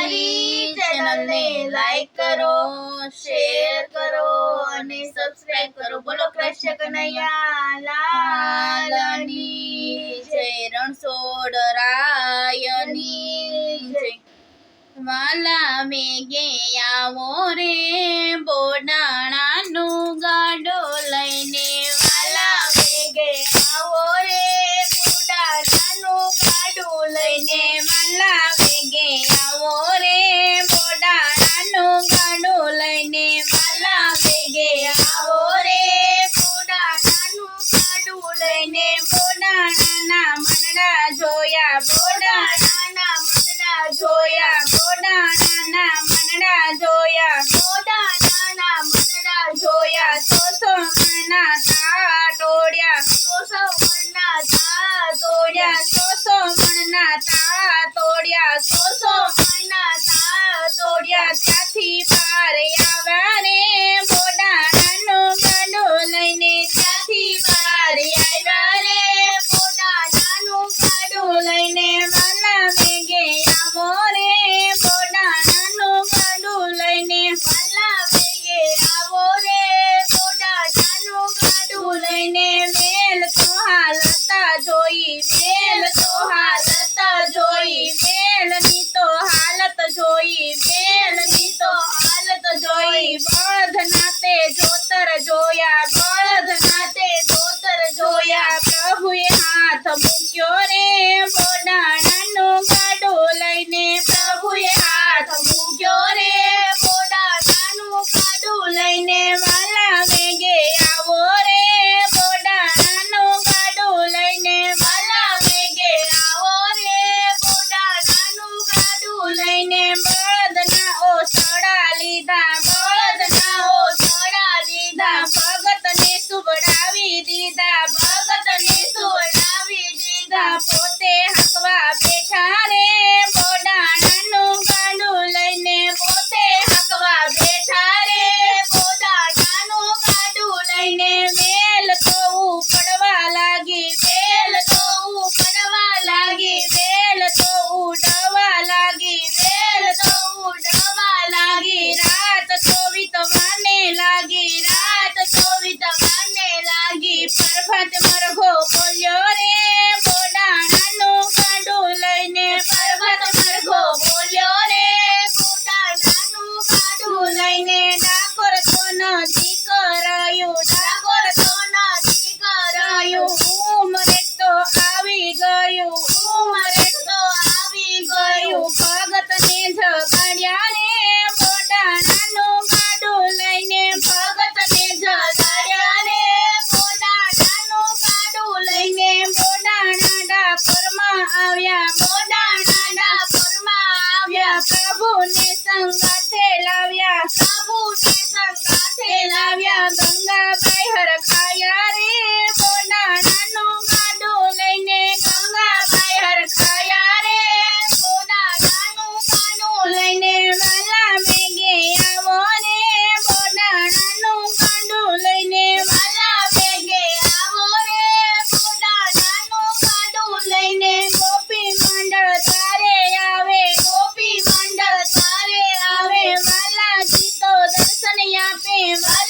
મારી ચેનલને લાઈક કરો શેર કરો અને સબસ્ક્રાઇબ કરો. બોલો કૃષ્ણ કનૈયા, લાલની જય, રણછોડ રાયની જય. માલા મેઘે આવો રે બોડાણાનું મનડા જોયા. બોડાણાના I name is. yeah. Bam.